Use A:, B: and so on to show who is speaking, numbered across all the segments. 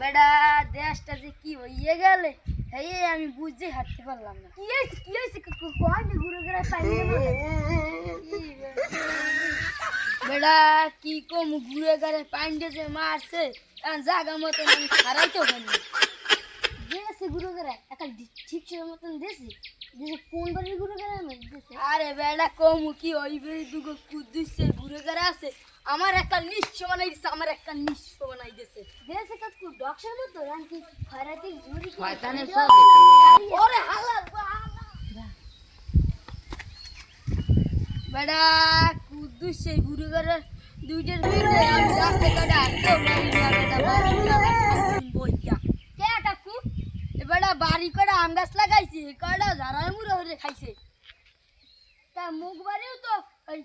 A: বেড়া, দেশটা যে কি হইয়ে গেলে? এই আমি বুঝে হাঁটতে পারলাম না। কি হয়েছে কি হয়েছে কয় ঘুরে ঘুরে পাইনি বেড়া, কি কম, ঘুরে ঘুরে পাইন্ডে যে মারছে। জায়গা মতো আমি খারাই তো একটা ঠিক ছিল মতন দিয়েছি দিয়েছে কোন বাড়ির আমি দিয়েছে আরে বেড়া কম কি ওই বেড়ি দুগো কুদ্দুসে ঘুরে ঘুরে আছে। আমার একটা নিঃস্ব বানাই দিছে আমার একটা নিঃস্ব বানাই দিছে। দিয়েছে কাকু ডক্সের মতো রানকি খরাতে ঘুরি
B: শয়তানের সব
A: ওরে হালাল বেড়া কুদ্দুস সেই দুইটার রাস্তা কাটা তো বাড়ি বাড়িটা বাড়ি বইয়া কে কাকু এবারে বাড়ি কটা আম গাছ লাগাইছি কটা ঝাড়াই মুড়ে হরে খাইছে। তা মুখ বাড়িও তো ওই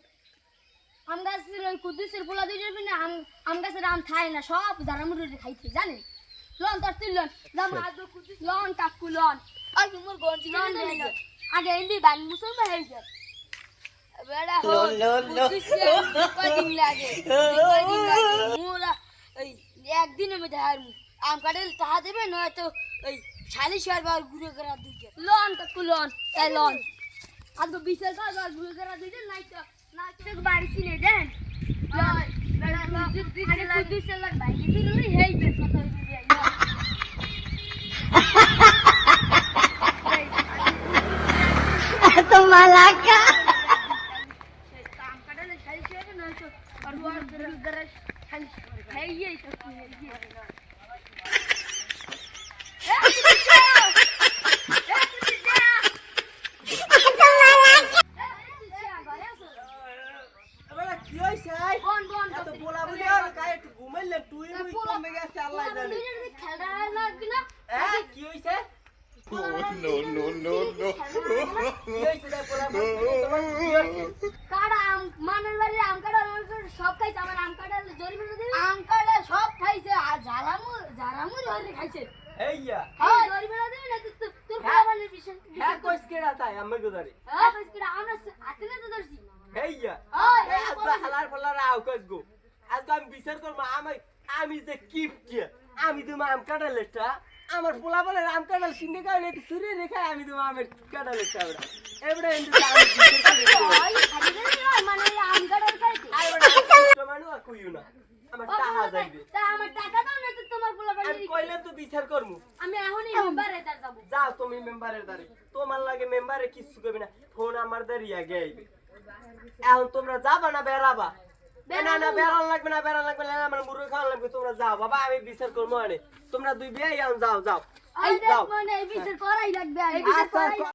A: আম গাছের ওই কুদ্দুসের পোলা দুইটার ভিড়ে আম আম গাছের আম খায় না সব ঝাড়া মুড়ে খাইছে জানেন? লন তোর তুই লন লন লন কাকু লন। আর মোর গঞ্জি লন আগে এমবি বান মুসলমান হয়েছে বেড়া হো কুদ্দুসে লাগে কয়দিন লাগে। মোরা একদিনের মধ্যে আম কাটে দেবে নয়তো चालीस हज़ार बार घूरे करा दीजिए। लॉन का कुलॉन ए लॉन आपको तो बीस हज़ार बार घूरे करा दीजिए नहीं तो ना तो बारिश ही नहीं जाए। लॉन बड़ा लॉन अरे
B: बीस
A: हज़ार भाई ये भी नहीं है ये पता है तो मलाका। काम करने ले शायद शायद ना तो और वो दरस है ये सब है
C: ये কি হইছে?
A: বন, বন,
C: এত বলা বলি আর কাই একটু ঘুমাইলে তুই মুই কমে গেছে আল্লাহ জানে।
A: খেলা লাগবে না,
C: হ্যাঁ কি হইছে?
A: পোলা বন্ধুদের যদি খেলা লাগবে না,
C: কি হইছে রে পোলা বন্ধু তোমার কি হইছে?
A: কাড়া আম মানের বাড়ি আম কাড়া আমার বাড়ি সব খাইছে? আমার আম কাড়া জরি মেরে দিবি? আম কাড়া সব খাইছে আর জারামু জারামু খাইছে।
C: এইয়া।
A: হ্যাঁ জরি মেরে দিবি না? তুই তুই- তোর
C: হ্যাঁ।
A: বিষয়
C: হ্যাঁ কইস কেডা তাই আমি গুদারি
A: হ্যাঁ বস কিরা আমরা হাতে তো ধরছি।
C: এইয়া
A: ওই,
C: এই আজ হালার ফলার আও কইস গো। আজ তো আমি বিচার করব আমি আমি যে কিপ কি আমি তো আম কাটালেটা আমার পোলা বলে আম কাটাল কারণে তো সুরে রেখা আমি তো আমের কাটালেটা ওরা এবারে এন্ড আমি বিচার করে
A: ওই খালি মানে আম কাড়ার খাইছে
C: আর কইও না। আমার টাকা যাইবে।
A: তা আমার টাকা দাও না তো তোমার পোলা
C: আমি কইলে তো বিচার করমু
A: আমি এখনই মেম্বারে যাব।
C: যাও তুমি মেম্বারের দ্বারে তোমার লাগে মেম্বারে কিছু করবে না। ফোন আমার দ্বারে আগে আইবে। এখন তোমরা যাবা না বেড়াবা? না না বেড়ান লাগবে না বেড়ান লাগবে না আমার মুরগি খাওয়ান লাগবে তোমরা যাও। বাবা আমি বিচার করব আনে তোমরা দুই বিয়ে যাও যাও। যাও।
A: মানে বিচার করাই লাগবে